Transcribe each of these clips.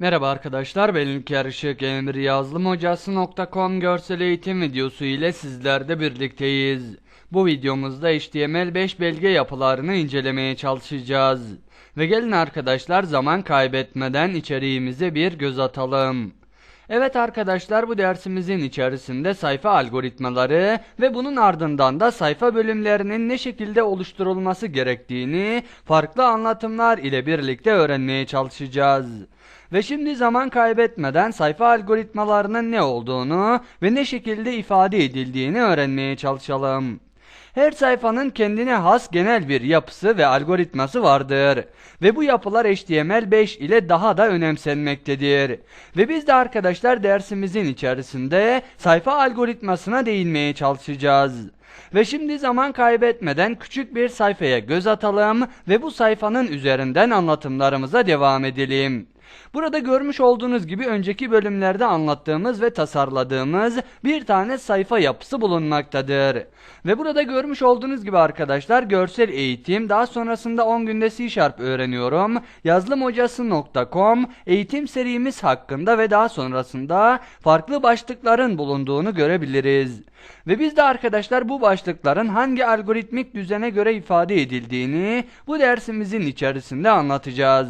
Merhaba arkadaşlar ben İlker Işık Emir Yazılım Hocası.com görsel eğitim videosu ile sizlerle birlikteyiz. Bu videomuzda HTML5 belge yapılarını incelemeye çalışacağız. Ve gelin arkadaşlar zaman kaybetmeden içeriğimize bir göz atalım. Evet arkadaşlar bu dersimizin içerisinde sayfa algoritmaları ve bunun ardından da sayfa bölümlerinin ne şekilde oluşturulması gerektiğini farklı anlatımlar ile birlikte öğrenmeye çalışacağız. Ve şimdi zaman kaybetmeden sayfa algoritmalarının ne olduğunu ve ne şekilde ifade edildiğini öğrenmeye çalışalım. Her sayfanın kendine has genel bir yapısı ve algoritması vardır. Ve bu yapılar HTML5 ile daha da önemsenmektedir. Ve biz de arkadaşlar dersimizin içerisinde sayfa algoritmasına değinmeye çalışacağız. Ve şimdi zaman kaybetmeden küçük bir sayfaya göz atalım ve bu sayfanın üzerinden anlatımlarımıza devam edelim. Burada görmüş olduğunuz gibi önceki bölümlerde anlattığımız ve tasarladığımız bir tane sayfa yapısı bulunmaktadır. Ve burada görmüş olduğunuz gibi arkadaşlar görsel eğitim daha sonrasında 10 günde C Sharp öğreniyorum. Yazılımhocası.com eğitim serimiz hakkında ve daha sonrasında farklı başlıkların bulunduğunu görebiliriz. Ve biz de arkadaşlar bu başlıkların hangi algoritmik düzene göre ifade edildiğini bu dersimizin içerisinde anlatacağız.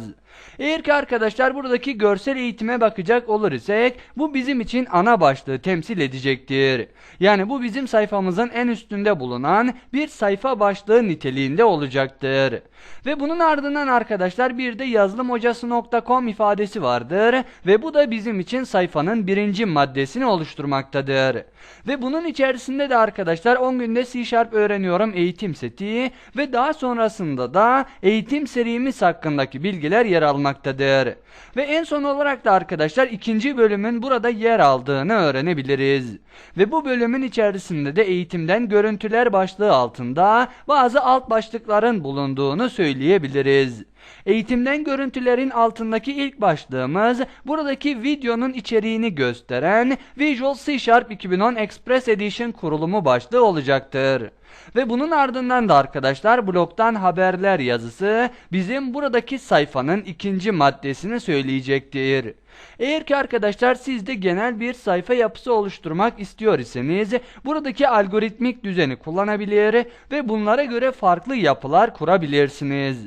Eğer ki arkadaşlar buradaki görsel eğitime bakacak olur isek bu bizim için ana başlığı temsil edecektir. Yani bu bizim sayfamızın en üstünde bulunan bir sayfa başlığı niteliğinde olacaktır. Ve bunun ardından arkadaşlar bir de yazılımhocası.com ifadesi vardır ve bu da bizim için sayfanın birinci maddesini oluşturmaktadır. Ve bunun içerisinde de arkadaşlar 10 günde C Sharp öğreniyorum eğitim seti ve daha sonrasında da eğitim serimiz hakkındaki bilgiler yer almaktadır. Ve en son olarak da arkadaşlar ikinci bölümün burada yer aldığını öğrenebiliriz. Ve bu bölümün içerisinde de eğitimden görüntüler başlığı altında bazı alt başlıkların bulunduğunu söyleyebiliriz. Eğitimden görüntülerin altındaki ilk başlığımız buradaki videonun içeriğini gösteren Visual C Sharp 2010 Express Edition kurulumu başlığı olacaktır. Ve bunun ardından da arkadaşlar bloktan haberler yazısı bizim buradaki sayfanın ikinci maddesini söyleyecektir. Eğer ki arkadaşlar siz de genel bir sayfa yapısı oluşturmak istiyor iseniz buradaki algoritmik düzeni kullanabilir ve bunlara göre farklı yapılar kurabilirsiniz.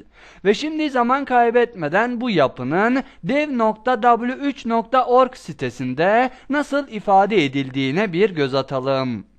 Ve şimdi zaman kaybetmeden bu yapının dev.w3.org sitesinde nasıl ifade edildiğine bir göz atalım.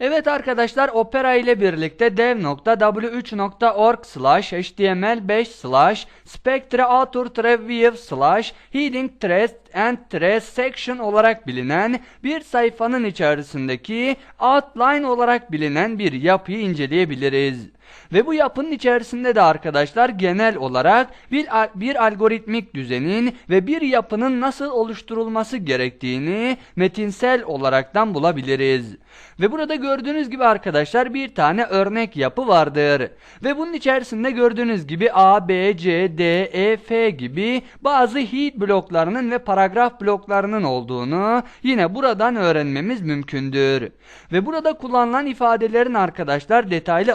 Evet arkadaşlar Opera ile birlikte dev.w3.org slash html5 slash spectre author view slash heading trace and trace section olarak bilinen bir sayfanın içerisindeki outline olarak bilinen bir yapıyı inceleyebiliriz. Ve bu yapının içerisinde de arkadaşlar genel olarak bir, bir algoritmik düzenin ve bir yapının nasıl oluşturulması gerektiğini metinsel olaraktan bulabiliriz. Ve burada gördüğünüz gibi arkadaşlar bir tane örnek yapı vardır. Ve bunun içerisinde gördüğünüz gibi A, B, C, D, E, F gibi bazı head bloklarının ve paragraf bloklarının olduğunu yine buradan öğrenmemiz mümkündür. Ve burada kullanılan ifadelerin arkadaşlar detaylı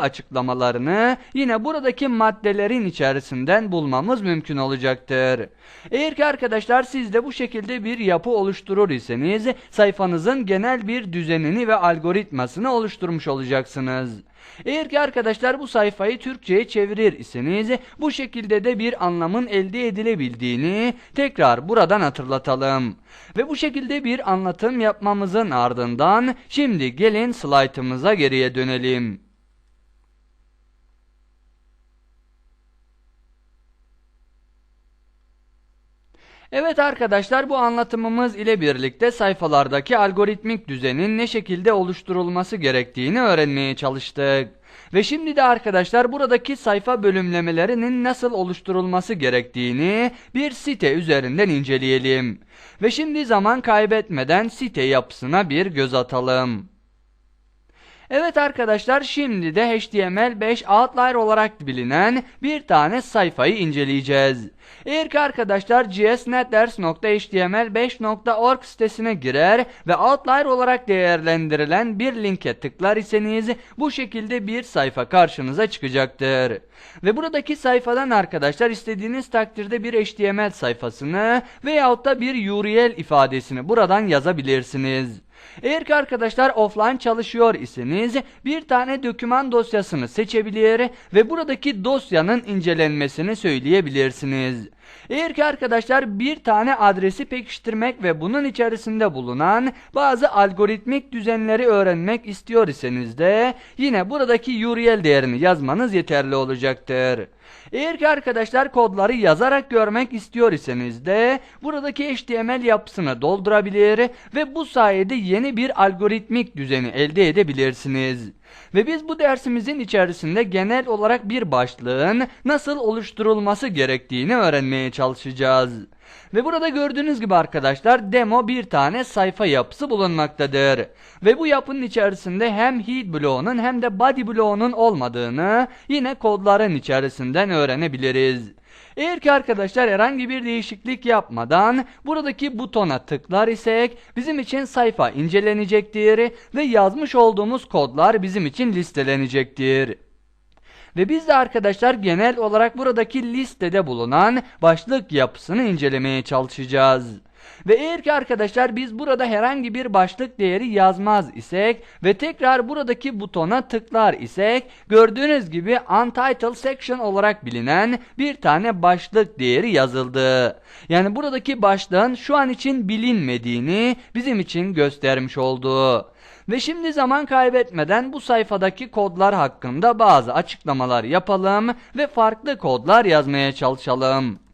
açıklamalarını yine buradaki maddelerin içerisinden bulmamız mümkün olacaktır. Eğer ki arkadaşlar siz de bu şekilde bir yapı oluşturur iseniz sayfanızın genel bir düzenini ve algoritmasını oluşturmuş olacaksınız. Eğer ki arkadaşlar bu sayfayı Türkçe'ye çevirir iseniz bu şekilde de bir anlamın elde edilebildiğini tekrar buradan hatırlatalım. Ve bu şekilde bir anlatım yapmamızın ardından şimdi gelin slaytımıza geriye dönelim. Evet arkadaşlar bu anlatımımız ile birlikte sayfalardaki algoritmik düzenin ne şekilde oluşturulması gerektiğini öğrenmeye çalıştık. Ve şimdi de arkadaşlar buradaki sayfa bölümlemelerinin nasıl oluşturulması gerektiğini bir site üzerinden inceleyelim. Ve şimdi zaman kaybetmeden site yapısına bir göz atalım. Evet arkadaşlar şimdi de HTML5 outlier olarak bilinen bir tane sayfayı inceleyeceğiz. Ki arkadaşlar gsnetlers.html5.org sitesine girer ve outlier olarak değerlendirilen bir linke tıklar iseniz bu şekilde bir sayfa karşınıza çıkacaktır. Ve buradaki sayfadan arkadaşlar istediğiniz takdirde bir HTML sayfasını veyahut da bir URL ifadesini buradan yazabilirsiniz. Eğer ki arkadaşlar offline çalışıyor iseniz bir tane doküman dosyasını seçebilir ve buradaki dosyanın incelenmesini söyleyebilirsiniz. Eğer ki arkadaşlar bir tane adresi pekiştirmek ve bunun içerisinde bulunan bazı algoritmik düzenleri öğrenmek istiyor iseniz de yine buradaki URL değerini yazmanız yeterli olacaktır. Eğer ki arkadaşlar kodları yazarak görmek istiyor iseniz de buradaki HTML yapısını doldurabilir ve bu sayede yeni bir algoritmik düzeni elde edebilirsiniz. Ve biz bu dersimizin içerisinde genel olarak bir başlığın nasıl oluşturulması gerektiğini öğrenmeye çalışacağız. Ve burada gördüğünüz gibi arkadaşlar demo bir tane sayfa yapısı bulunmaktadır. Ve bu yapının içerisinde hem head bloğunun hem de body bloğunun olmadığını yine kodların içerisinden öğrenebiliriz. Eğer ki arkadaşlar herhangi bir değişiklik yapmadan buradaki butona tıklar isek bizim için sayfa incelenecektir ve yazmış olduğumuz kodlar bizim için listelenecektir. Ve biz de arkadaşlar genel olarak buradaki listede bulunan başlık yapısını incelemeye çalışacağız. Ve eğer ki arkadaşlar biz burada herhangi bir başlık değeri yazmaz isek ve tekrar buradaki butona tıklar isek gördüğünüz gibi Untitled Section olarak bilinen bir tane başlık değeri yazıldı. Yani buradaki başlığın şu an için bilinmediğini bizim için göstermiş oldu. Ve şimdi zaman kaybetmeden bu sayfadaki kodlar hakkında bazı açıklamalar yapalım ve farklı kodlar yazmaya çalışalım.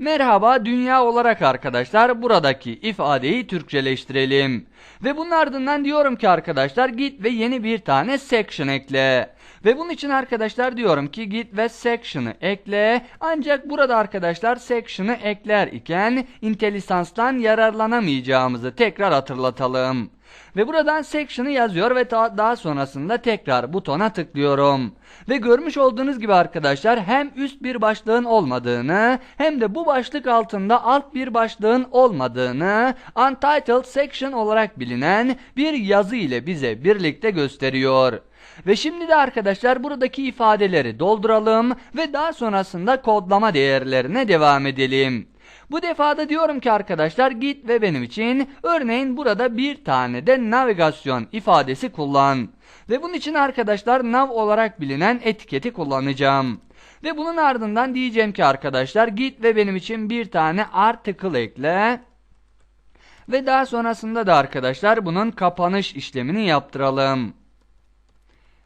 Merhaba dünya olarak arkadaşlar buradaki ifadeyi Türkçeleştirelim. Ve bunun ardından diyorum ki arkadaşlar git ve yeni bir tane section ekle. Ve bunun için arkadaşlar diyorum ki git ve section'ı ekle. Ancak burada arkadaşlar section'ı ekler iken IntelliSense'dan yararlanamayacağımızı tekrar hatırlatalım. Ve buradan section'ı yazıyor ve daha, sonrasında tekrar butona tıklıyorum. Ve görmüş olduğunuz gibi arkadaşlar hem üst bir başlığın olmadığını hem de bu başlık altında alt bir başlığın olmadığını Untitled Section olarak bilinen bir yazı ile bize birlikte gösteriyor. Ve şimdi de arkadaşlar buradaki ifadeleri dolduralım ve daha sonrasında kodlama değerlerine devam edelim. Bu defada diyorum ki arkadaşlar git ve benim için örneğin burada bir tane de navigasyon ifadesi kullan. Ve bunun için arkadaşlar nav olarak bilinen etiketi kullanacağım. Ve bunun ardından diyeceğim ki arkadaşlar git ve benim için bir tane article ekle. Ve daha sonrasında da arkadaşlar bunun kapanış işlemini yaptıralım.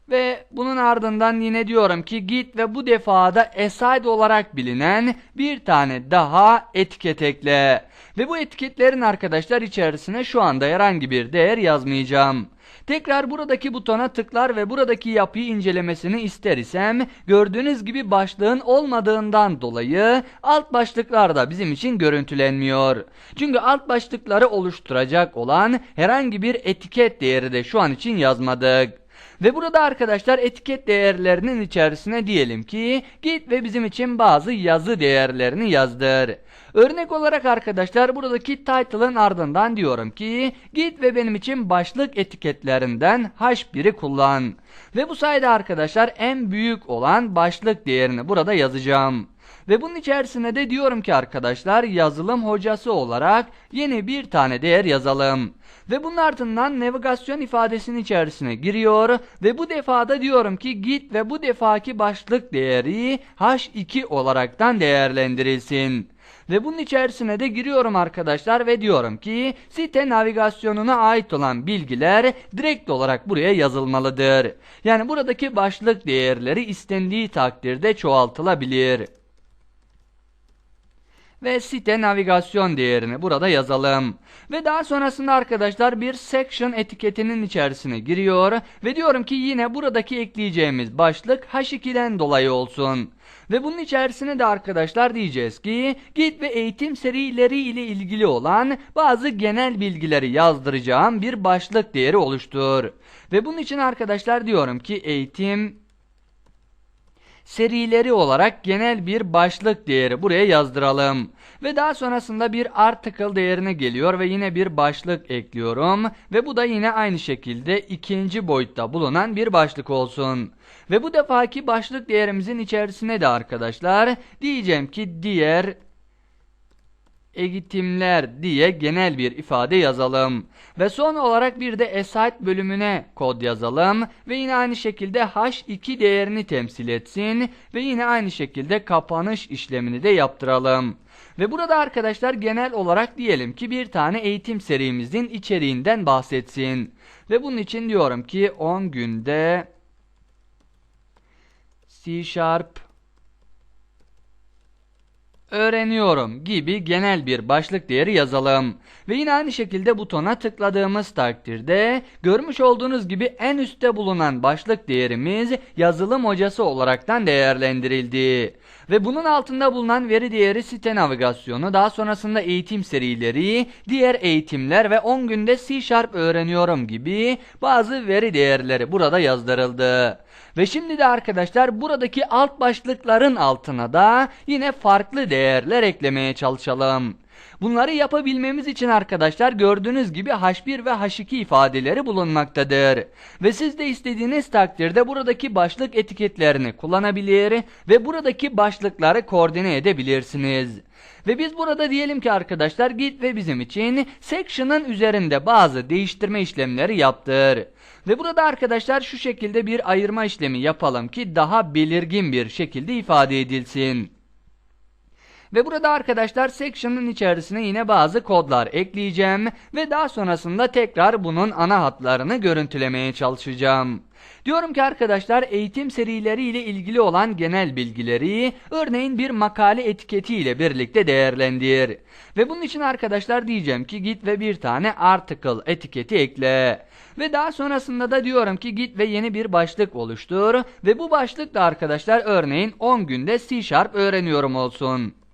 Ve bunun ardından yine diyorum ki git ve bu defada aside olarak bilinen bir tane daha etiket ekle. Ve bu etiketlerin arkadaşlar içerisine şu anda herhangi bir değer yazmayacağım. Tekrar buradaki butona tıklar ve buradaki yapıyı incelemesini ister isem gördüğünüz gibi başlığın olmadığından dolayı alt başlıklar da bizim için görüntülenmiyor. Çünkü alt başlıkları oluşturacak olan herhangi bir etiket değeri de şu an için yazmadık. Ve burada arkadaşlar etiket değerlerinin içerisine diyelim ki git ve bizim için bazı yazı değerlerini yazdır. Örnek olarak arkadaşlar buradaki title'ın ardından diyorum ki git ve benim için başlık etiketlerinden H1'i kullan. Ve bu sayede arkadaşlar en büyük olan başlık değerini burada yazacağım. Ve bunun içerisine de diyorum ki arkadaşlar yazılım hocası olarak yeni bir tane değer yazalım. Ve bunun ardından navigasyon ifadesinin içerisine giriyor ve bu defada diyorum ki git ve bu defaki başlık değeri H2 olaraktan değerlendirilsin. Ve bunun içerisine de giriyorum arkadaşlar ve diyorum ki site navigasyonuna ait olan bilgiler direkt olarak buraya yazılmalıdır. Yani buradaki başlık değerleri istendiği takdirde çoğaltılabilir. Ve site navigasyon değerini burada yazalım. Ve daha sonrasında arkadaşlar bir section etiketinin içerisine giriyor ve diyorum ki yine buradaki ekleyeceğimiz başlık H2'den dolayı olsun. Ve bunun içerisine de arkadaşlar diyeceğiz ki git ve eğitim serileri ile ilgili olan bazı genel bilgileri yazdıracağım bir başlık değeri oluştur. Ve bunun için arkadaşlar diyorum ki eğitim serileri olarak genel bir başlık değeri buraya yazdıralım. Ve daha sonrasında bir article değerine geliyor ve yine bir başlık ekliyorum. Ve bu da yine aynı şekilde ikinci boyutta bulunan bir başlık olsun. Ve bu defaki başlık değerimizin içerisine de arkadaşlar diyeceğim ki diğer eğitimler diye genel bir ifade yazalım. Ve son olarak bir de aside bölümüne kod yazalım. Ve yine aynı şekilde h2 değerini temsil etsin. Ve yine aynı şekilde kapanış işlemini de yaptıralım. Ve burada arkadaşlar genel olarak diyelim ki bir tane eğitim serimizin içeriğinden bahsetsin. Ve bunun için diyorum ki 10 günde C Sharp öğreniyorum gibi genel bir başlık değeri yazalım. Ve yine aynı şekilde butona tıkladığımız takdirde görmüş olduğunuz gibi en üstte bulunan başlık değerimiz yazılım hocası olaraktan değerlendirildi. Ve bunun altında bulunan veri değeri site navigasyonu, daha sonrasında eğitim serileri, diğer eğitimler ve 10 günde C Sharp öğreniyorum gibi bazı veri değerleri burada yazdırıldı. Ve şimdi de arkadaşlar buradaki alt başlıkların altına da yine farklı değerler eklemeye çalışalım. Bunları yapabilmemiz için arkadaşlar gördüğünüz gibi H1 ve H2 ifadeleri bulunmaktadır. Ve siz de istediğiniz takdirde buradaki başlık etiketlerini kullanabilir ve buradaki başlıkları koordine edebilirsiniz. Ve biz burada diyelim ki arkadaşlar git ve bizim için section'ın üzerinde bazı değiştirme işlemleri yaptır. Ve burada arkadaşlar şu şekilde bir ayırma işlemi yapalım ki daha belirgin bir şekilde ifade edilsin. Ve burada arkadaşlar section'ın içerisine yine bazı kodlar ekleyeceğim ve daha sonrasında tekrar bunun ana hatlarını görüntülemeye çalışacağım. Diyorum ki arkadaşlar eğitim serileri ile ilgili olan genel bilgileri örneğin bir makale etiketi ile birlikte değerlendir. Ve bunun için arkadaşlar diyeceğim ki git ve bir tane article etiketi ekle. Ve daha sonrasında da diyorum ki git ve yeni bir başlık oluştur. Ve bu başlık da arkadaşlar örneğin 10 günde C Sharp öğreniyorum olsun.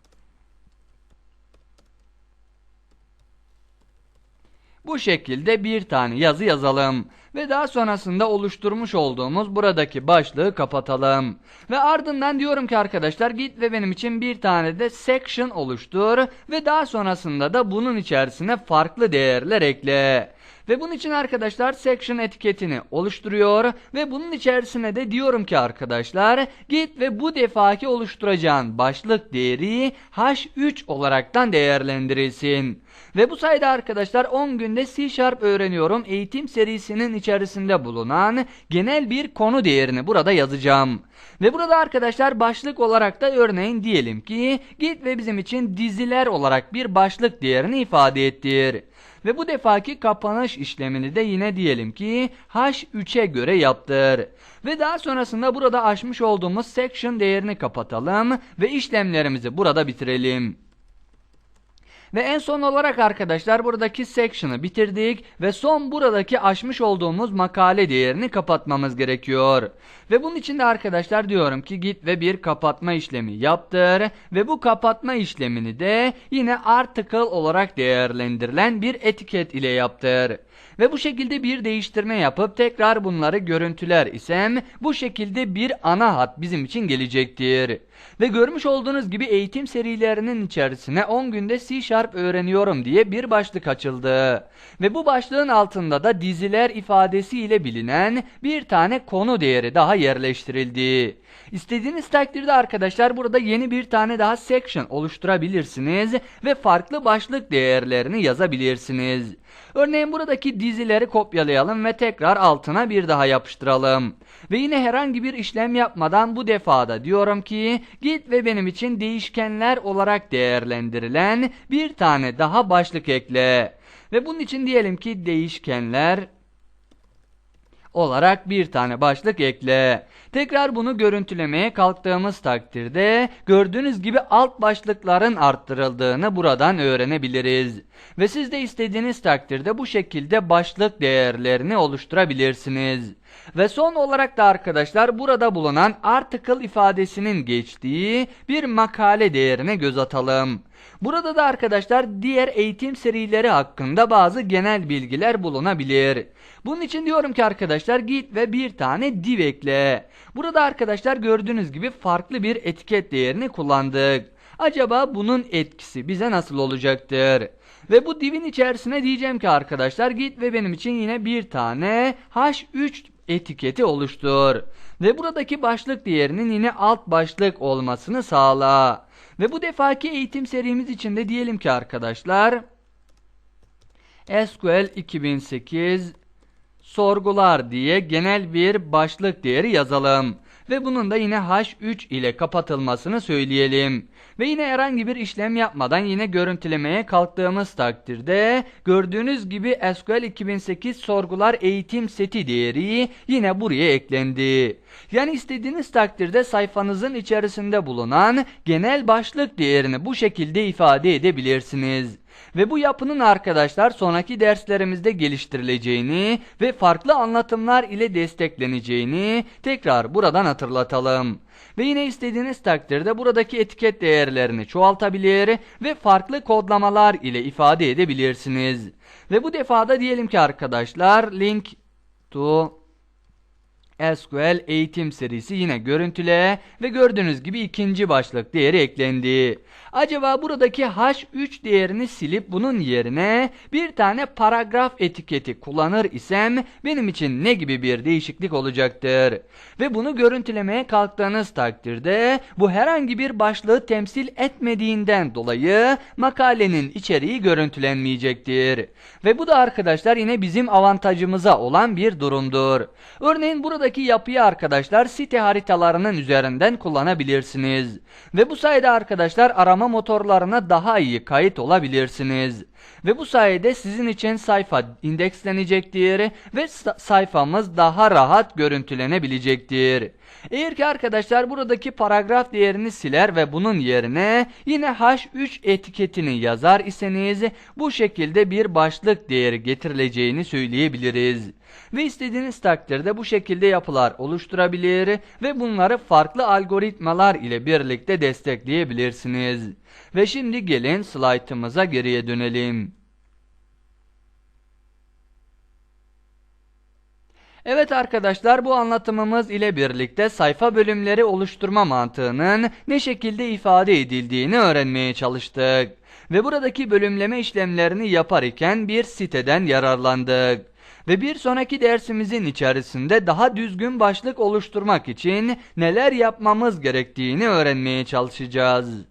Bu şekilde bir tane yazı yazalım ve daha sonrasında oluşturmuş olduğumuz buradaki başlığı kapatalım. Ve ardından diyorum ki arkadaşlar git ve benim için bir tane de section oluştur ve daha sonrasında da bunun içerisine farklı değerler ekle. Ve bunun için arkadaşlar section etiketini oluşturuyor ve bunun içerisine de diyorum ki arkadaşlar git ve bu defaki oluşturacağın başlık değeri h3 olaraktan değerlendirilsin. Ve bu sayede arkadaşlar 10 günde C Sharp öğreniyorum eğitim serisinin içerisinde bulunan genel bir konu değerini burada yazacağım. Ve burada arkadaşlar başlık olarak da örneğin diyelim ki git ve bizim için diziler olarak bir başlık değerini ifade ettir. Ve bu defaki kapanış işlemini de yine diyelim ki H3'e göre yaptır. Ve daha sonrasında burada açmış olduğumuz section değerini kapatalım ve işlemlerimizi burada bitirelim. Ve en son olarak arkadaşlar buradaki section'ı bitirdik ve son buradaki aşmış olduğumuz makale değerini kapatmamız gerekiyor. Ve bunun için de arkadaşlar diyorum ki git ve bir kapatma işlemi yaptır ve bu kapatma işlemini de yine article olarak değerlendirilen bir etiket ile yaptır. Ve bu şekilde bir değiştirme yapıp tekrar bunları görüntüler isem bu şekilde bir ana hat bizim için gelecektir. Ve görmüş olduğunuz gibi eğitim serilerinin içerisine 10 günde C Sharp öğreniyorum diye bir başlık açıldı. Ve bu başlığın altında da diziler ifadesi ile bilinen bir tane konu değeri daha yerleştirildi. İstediğiniz takdirde arkadaşlar burada yeni bir tane daha section oluşturabilirsiniz ve farklı başlık değerlerini yazabilirsiniz. Örneğin buradaki dizileri kopyalayalım ve tekrar altına bir daha yapıştıralım. Ve yine herhangi bir işlem yapmadan bu defada diyorum ki git ve benim için değişkenler olarak değerlendirilen bir tane daha başlık ekle. Ve bunun için diyelim ki değişkenler olarak bir tane başlık ekle. Tekrar bunu görüntülemeye kalktığımız takdirde gördüğünüz gibi alt başlıkların arttırıldığını buradan öğrenebiliriz. Ve siz de istediğiniz takdirde bu şekilde başlık değerlerini oluşturabilirsiniz. Ve son olarak da arkadaşlar burada bulunan article ifadesinin geçtiği bir makale değerine göz atalım. Burada da arkadaşlar diğer eğitim serileri hakkında bazı genel bilgiler bulunabilir. Bunun için diyorum ki arkadaşlar git ve bir tane div ekle. Burada arkadaşlar gördüğünüz gibi farklı bir etiket değerini kullandık. Acaba bunun etkisi bize nasıl olacaktır? Ve bu divin içerisine diyeceğim ki arkadaşlar git ve benim için yine bir tane H3 etiketi oluştur. Ve buradaki başlık değerinin yine alt başlık olmasını sağla. Ve bu defaki eğitim serimiz içinde diyelim ki arkadaşlar SQL 2008 sorgular diye genel bir başlık değeri yazalım. Ve bunun da yine H3 ile kapatılmasını söyleyelim. Ve yine herhangi bir işlem yapmadan yine görüntülemeye kalktığımız takdirde gördüğünüz gibi SQL 2008 sorgular eğitim seti değeri yine buraya eklendi. Yani istediğiniz takdirde sayfanızın içerisinde bulunan genel başlık değerini bu şekilde ifade edebilirsiniz. Ve bu yapının arkadaşlar sonraki derslerimizde geliştirileceğini ve farklı anlatımlar ile destekleneceğini tekrar buradan hatırlatalım. Ve yine istediğiniz takdirde buradaki etiket değerlerini çoğaltabilir ve farklı kodlamalar ile ifade edebilirsiniz. Ve bu defada diyelim ki arkadaşlar link to SQL eğitim serisi yine görüntüle ve gördüğünüz gibi ikinci başlık değeri eklendi. Acaba buradaki H3 değerini silip bunun yerine bir tane paragraf etiketi kullanır isem benim için ne gibi bir değişiklik olacaktır? Ve bunu görüntülemeye kalktığınız takdirde bu herhangi bir başlığı temsil etmediğinden dolayı makalenin içeriği görüntülenmeyecektir. Ve bu da arkadaşlar yine bizim avantajımıza olan bir durumdur. Örneğin buradaki yapıyı arkadaşlar site haritalarının üzerinden kullanabilirsiniz. Ve bu sayede arkadaşlar arama motorlarına daha iyi kayıt olabilirsiniz. Ve bu sayede sizin için sayfa indekslenecektir ve sayfamız daha rahat görüntülenebilecektir. Eğer ki arkadaşlar buradaki paragraf değerini siler ve bunun yerine yine H3 etiketini yazar iseniz bu şekilde bir başlık değeri getirileceğini söyleyebiliriz. Ve istediğiniz takdirde bu şekilde yapılar oluşturabilir ve bunları farklı algoritmalar ile birlikte destekleyebilirsiniz. Ve şimdi gelin slaytımıza geriye dönelim. Evet arkadaşlar bu anlatımımız ile birlikte sayfa bölümleri oluşturma mantığının ne şekilde ifade edildiğini öğrenmeye çalıştık. Ve buradaki bölümleme işlemlerini yapar iken bir siteden yararlandık. Ve bir sonraki dersimizin içerisinde daha düzgün başlık oluşturmak için neler yapmamız gerektiğini öğrenmeye çalışacağız.